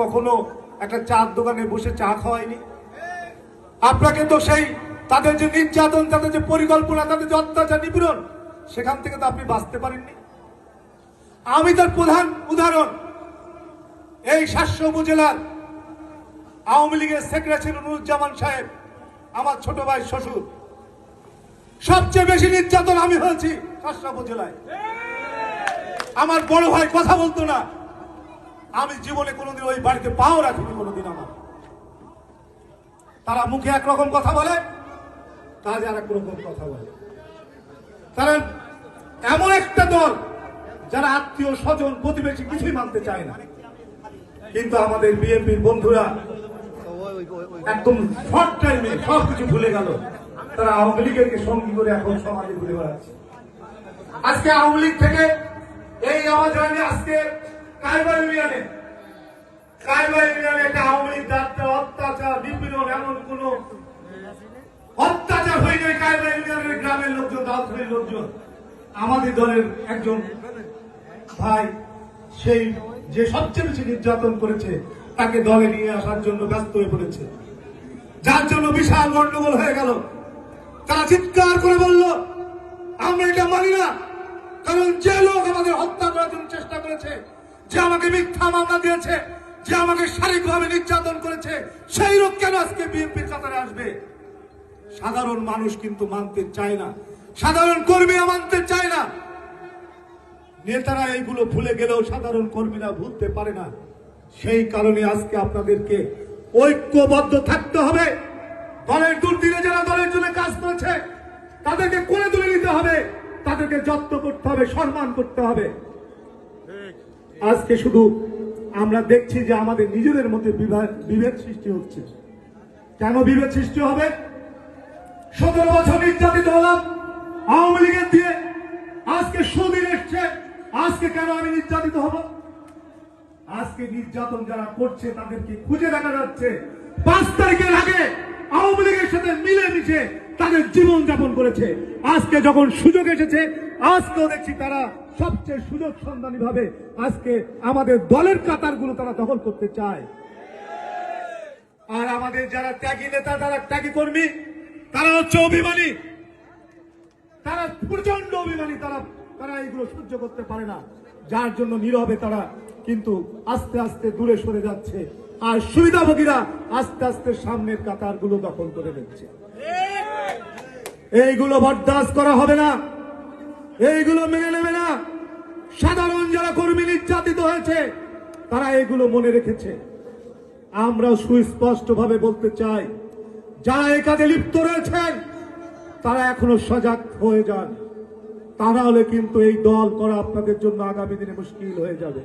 কখনো একটা চার দোকানে বসে চা খাওয়ায়নি। আপনাকে তো সেই তাদের যে নির্যাতন, তাদের যে পরিকল্পনা, তাদের যে অত্যাচার, নিপীড়ন, সেখান থেকে তো আপনি বাঁচতে পারেননি। আমি তার প্রধান উদাহরণ, এই শাস্য উপজেলার আওয়ামী লীগের সেক্রেটারি নুরুজ্জামান সাহেব, আমার ছোট ভাই শ্বশুর। সবচেয়ে বেশি নির্যাতন আমি হয়েছি শাস্য উপজেলায়। আমার বড় ভাই কথা বলতো না। আমি জীবনে কোনোদিন ওই বাড়িতে পাও রাখিনি কোনোদিন আমার। তারা মুখে একরকম কথা বলে, কাজে আর এক রকম কথা বলে। তারা এমন একটা দল যারা আত্মীয় স্বজন, প্রতিবেশী কিছুই মানতে চায় না। কিন্তু আমাদের বিএনপির বন্ধুরা একদম শর্ট টাইমে সব কিছু ভুলে গেল। তারা আওয়ামী লীগের সঙ্গী করে এখন সমাজে ঘুরে বেড়াচ্ছে। আজকে আওয়ামী লীগ থেকে এই আওয়াজ আজকে একটা অত্যাচার এমন অত্যাচার হয়ে গ্রামের লোকজন লোকজন। আমাদের দলের একজন ভাই, সেই যে সবচেয়ে বেশি নির্যাতন করেছে, তাকে দলে নিয়ে আসার জন্য ব্যস্ত হয়ে পড়েছে। যার জন্য বিশাল গন্ডগোল হয়ে গেল। তারা চিৎকার করে বলল, আমরা এটা মানি না, কারণ যে লোক আমাদের হত্যা করার জন্য চেষ্টা করেছে যে আমাকে মিথ্যা মামলা দিয়েছে, যে আমাকে শারীরিকভাবে নির্যাতন করেছে, সেই লোক কেন আজকে বিএনপির কাতারে আসবে? সাধারণ মানুষ কিন্তু মানতে চায় না। সাধারণ কর্মীরা মানতে চায় না। নেতারা এইগুলো ভুলে গেলেও সাধারণ কর্মীরা ভুলতে পারে না। সেই কারণে আজকে আপনাদেরকে ঐক্যবদ্ধ থাকতে হবে। দলের দুর্দিনে যারা দলের জন্য কাজ করেছে, তাদেরকে কোলে তুলে নিতে হবে। তাদেরকে যত্ন করতে হবে, সম্মান করতে হবে। আজকে শুধু আমরা দেখছি যে আমাদের নিজেদের মধ্যে বিভা- বিভেদ সৃষ্টি হচ্ছে। কেন বিভেদ সৃষ্টি হবে? সতেরো বছর নির্যাতিত হলাম আওয়ামী লীগের দিয়ে। আজকে সুদিন এসছে। আজকে কেন আমি নির্যাতিত হব? আজকে নির্যাতন যারা করছে, তাদেরকে খুঁজে দেখা যাচ্ছে। পাঁচ তারিখের আগে আওয়ামী লীগের সাথে মিলেমিশে তাদের জীবন যাপন করেছে। আজকে যখন সুযোগ এসেছে আজকেও দেখছি তারা সবচেয়ে সুযোগ সন্ধানী ভাবে আজকে আমাদের দলের কাতারগুলো তারা দখল করতে চায়। আর আমাদের যারা ত্যাগী নেতা, তারা ত্যাগী কর্মী, তারা হচ্ছে অভিমানী। তারা প্রচণ্ড অভিমানী, তারা তারা এগুলো সহ্য করতে পারে না। যার জন্য নীরবে তারা কিন্তু আস্তে আস্তে দূরে সরে যাচ্ছে। আর সুবিধাভোগীরা আস্তে আস্তে সামনের কাতারগুলো দখল করে নিচ্ছে। এইগুলো বরদাস্ত করা হবে না। এইগুলো মেনে নেবে না। সাধারণ যারা কর্মী নির্যাতিত হয়েছে, তারা এগুলো মনে রেখেছে। আমরা সুস্পষ্টভাবে বলতে চাই, যারা এ কাজে লিপ্ত রয়েছেন, তারা এখনও সজাগ হয়ে যান। তা নাহলে কিন্তু এই দল করা আপনাদের জন্য আগামী দিনে মুশকিল হয়ে যাবে।